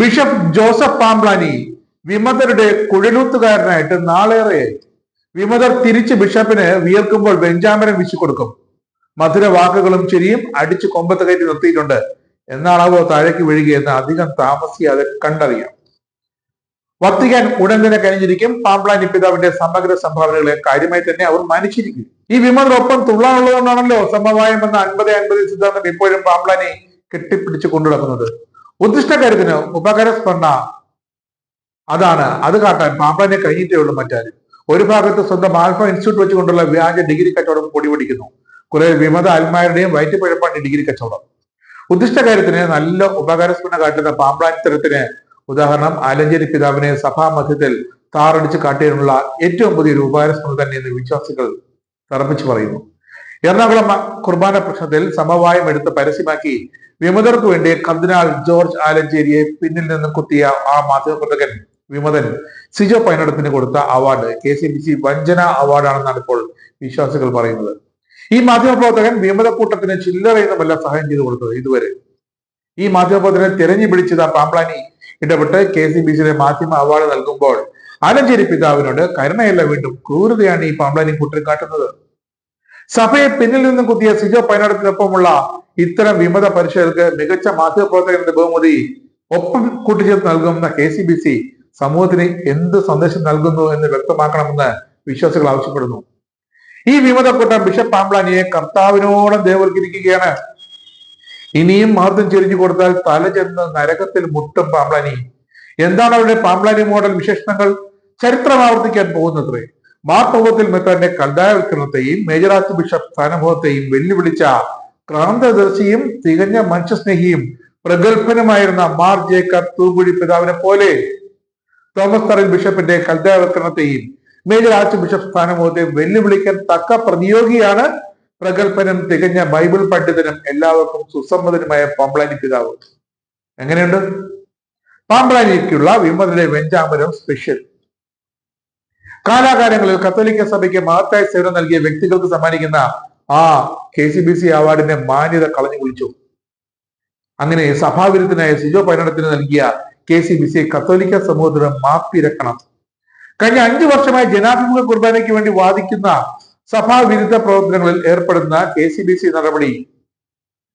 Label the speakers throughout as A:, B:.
A: Bishop Joseph Pamplany വിമതരുടെ കുഴലൂത്തുകാരനായിട്ട് നാളേറെയായി വിമതർ തിരിച്ച് ബിഷപ്പിന് വിയർക്കുമ്പോൾ വെഞ്ചാമരം വീശിക്കൊടുക്കും. മധുര വാക്കുകളും ചിരിയും അടിച്ച് കൊമ്പത്ത് കയറ്റി നിർത്തിയിട്ടുണ്ട്. എന്നാണാവോ താഴേക്ക് വീഴുകയെന്ന് അധികം താമസിയാതെ കണ്ടറിയാം. വത്തിക്കാൻ ഉടൻ തന്നെ കഴിഞ്ഞിരിക്കും. പാംപ്ലാനി പിതാവിന്റെ സമഗ്ര സംഭാവനകളെ കാര്യമായി തന്നെ അവർ മാനിച്ചിരിക്കും. ഈ വിമതരൊപ്പം തുള്ളാനുള്ളതുകൊണ്ടാണല്ലോ സമവായം എന്ന അൻപത് അൻപത് സിദ്ധാന്തം ഇപ്പോഴും പാംപ്ലാനി കെട്ടിപ്പിടിച്ച് കൊണ്ടു നടക്കുന്നത് ഉദ്ദിഷ്ടകാര്യത്തിന് ഉപകാരസ്മരണ അതാണ്. അത് കാട്ടാൻ പാമ്പാനെ കഴിഞ്ഞിട്ടേ ഉള്ളൂ മറ്റാരും. ഒരു ഭാഗത്ത് സ്വന്തം ആൽഫ ഇൻസ്റ്റിറ്റ്യൂട്ട് വെച്ചുകൊണ്ടുള്ള വ്യാജ ഡിഗ്രി കച്ചവടം പൊടിപിടിക്കുന്നു കുറെ വിമത ആത്മാരുടെയും വയറ്റുപഴപ്പാണ് ഡിഗ്രി കച്ചവടം. ഉദ്ദിഷ്ട കാര്യത്തിന് നല്ല ഉപകാരസ്മരണ കാട്ടുന്ന പാമ്പ്ലാനിത്തരത്തിന് ഉദാഹരണം ആലഞ്ചേരി പിതാവിനെ സഭാമധ്യത്തിൽ താറടിച്ച് കാട്ടിയതിനുള്ള ഏറ്റവും പുതിയൊരു ഉപകാരസ്മരണ തന്നെ എന്ന് വിശ്വാസികൾ തറപ്പിച്ചു പറയുന്നു. എറണാകുളം കുർബാന പ്രശ്നത്തിൽ സമവായം എടുത്ത് പരസ്യമാക്കി. വിമതർക്ക് വേണ്ടി കർദിനാൾ ജോർജ് ആലഞ്ചേരിയെ പിന്നിൽ നിന്നും കുത്തിയ ആ മാധ്യമപ്രവർത്തകൻ വിമതൻ സിജോ പൈനടത്തിന് കൊടുത്ത award K C B C വഞ്ചന അവാർഡാണെന്നാണ് ഇപ്പോൾ വിശ്വാസികൾ പറയുന്നത്. ഈ മാധ്യമപ്രവർത്തകൻ വിമതക്കൂട്ടത്തിന് ചില്ലറയൊന്നുമല്ല സഹായം ചെയ്തു കൊടുത്തത് ഇതുവരെ. ഈ മാധ്യമപ്രവർത്തകനെ തിരഞ്ഞു പിടിച്ചത് പാമ്പ്ലാനി ഇടപെട്ട് കെ സി ബി സിയുടെ മാധ്യമ അവാർഡ് നൽകുമ്പോൾ ആലഞ്ചേരി പിതാവിനോട് കരുണയല്ല വീണ്ടും ക്രൂരതയാണ് ഈ പാമ്പ്ലാനി കൂട്ടർ കാട്ടുന്നത്. സഭയെ പിന്നിൽ നിന്നും കുത്തിയ സിജോ പൈനടത്തിനൊപ്പമുള്ള ഇത്തരം വിമത പരിശോധകർക്ക് മികച്ച മാധ്യമപ്രവർത്തകരുടെ ബഹുമതി ഒപ്പം കൂട്ടിച്ചേർത്ത് നൽകുന്ന കെ സി ബി സി സമൂഹത്തിന് എന്ത് സന്ദേശം നൽകുന്നു എന്ന് വ്യക്തമാക്കണമെന്ന് വിശ്വാസികൾ ആവശ്യപ്പെടുന്നു. ഈ വിമത കൂട്ടം ബിഷപ്പ് ആംബ്ലാനിയെ കർത്താവിനോളം ദേവൽക്കരിക്കുകയാണ് ഇനിയും മഹത്വം ചെരിഞ്ഞു കൊടുത്താൽ തല ചെന്ന് നരകത്തിൽ മുട്ടും പാമ്പ്ലാനി. എന്താണ് അവരുടെ പാമ്പ്ലാനി മോഡൽ വിശേഷണങ്ങൾ? ചരിത്രം ആവർത്തിക്കാൻ പോകുന്നത്രേ. മാർപ്പവത്തിൽ മെത്താന്റെ കൽദായവൽക്കരണത്തെയും മേജർ ആർച്ച് ബിഷപ്പ് സ്ഥാനഭോഗത്തെയും വെല്ലുവിളിച്ച ക്രാന്തദർശിയും തികഞ്ഞ മനുഷ്യസ്നേഹിയും പ്രഗത്ഭനുമായിരുന്ന മാർ ജേക്കബ് തൂകുഴി പിതാവിനെ പോലെ. തോമസ് തറൻ ബിഷപ്പിന്റെ കൽദായവൽക്കരണത്തെയും മേജർ ആർച്ച് ബിഷപ്പ് സ്ഥാനഭോഗത്തെയും വെല്ലുവിളിക്കാൻ തക്ക പ്രതിയോഗിയാണ് പ്രഗത്ഭനും തികഞ്ഞ ബൈബിൾ പണ്ഡിതനും എല്ലാവർക്കും സുസമ്മതനുമായ പാമ്പ്ലാനി പിതാവ്. എങ്ങനെയുണ്ട്? പാമ്പ്ലാനിക്കുള്ള വിമതിലെ വെഞ്ചാമരം സ്പെഷ്യൽ. കാലാകാലങ്ങളിൽ കത്തോലിക്ക സഭയ്ക്ക് മഹത്തായ സേവനം നൽകിയ വ്യക്തികൾക്ക് സമ്മാനിക്കുന്ന ആ കെ സി ബി സി അവാർഡിന്റെ മാന്യത കളഞ്ഞു കുളിച്ചു അങ്ങനെ സഭാവിരുദ്ധനായ സിജോ പര്യടനത്തിന് നൽകിയ കെ സി ബി സി കത്തോലിക്ക സമൂഹത്തിന് മാപ്പിരക്കണം. കഴിഞ്ഞ അഞ്ചു വർഷമായി ജനാഭിമുഖ കുർബാനയ്ക്ക് വേണ്ടി വാദിക്കുന്ന സഭാവിരുദ്ധ പ്രവർത്തനങ്ങളിൽ ഏർപ്പെടുന്ന കെ സി ബി സി നടപടി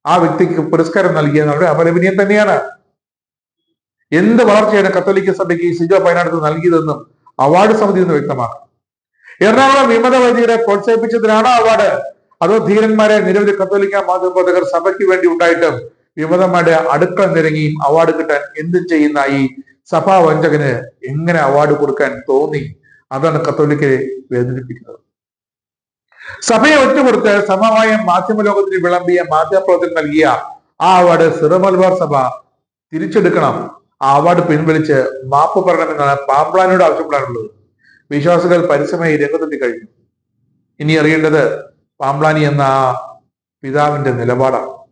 A: ആ വ്യക്തിക്ക് പുരസ്കാരം നൽകിയ നടപടി അപലപനീയം തന്നെയാണ്. എന്ത് വളർച്ചയാണ് കത്തോലിക്ക സഭയ്ക്ക് സിജോ പയനാടത്ത് നൽകിയതെന്നും അവാർഡ് സമിതി എന്ന് വ്യക്തമാക്കും. എറണാകുളം വിമത വൈദികരെ പ്രോത്സാഹിപ്പിച്ചതിനാണ് അവാർഡ് അതോ ധീരന്മാരെ നിരവധി കത്തോലിക്ക മാതൃബോധകർ സഭയ്ക്ക് വേണ്ടി ഉണ്ടായിട്ടും വിമതന്മാരുടെ അടുക്കള നിരങ്ങിയും അവാർഡ് കിട്ടാൻ എന്തും ചെയ്യുന്ന ഈ സഭാ വഞ്ചകന് എങ്ങനെ അവാർഡ് കൊടുക്കാൻ തോന്നി? അതാണ് കത്തോലിക്കരെ വേദനിപ്പിക്കുന്നത്. സഭയെ ഒറ്റുകൊടുത്ത് സമമായ മാധ്യമ ലോകത്തിന് വിളമ്പിയ മാധ്യമപ്രവർത്തകർ നൽകിയ ആ അവാർഡ് സിറമൽബാർ സഭ തിരിച്ചെടുക്കണം. ആ അവാർഡ് പിൻവലിച്ച് മാപ്പ് പറയണമെന്നാണ് പാമ്പ്ലാനോട് ആവശ്യപ്പെടാനുള്ളത്. വിശ്വാസികൾ പരസ്യമായി രംഗത്തെത്തി കഴിഞ്ഞു. ഇനി അറിയേണ്ടത് പാമ്പ്ലാനി എന്ന ആ പിതാവിന്റെ നിലപാടാണ്.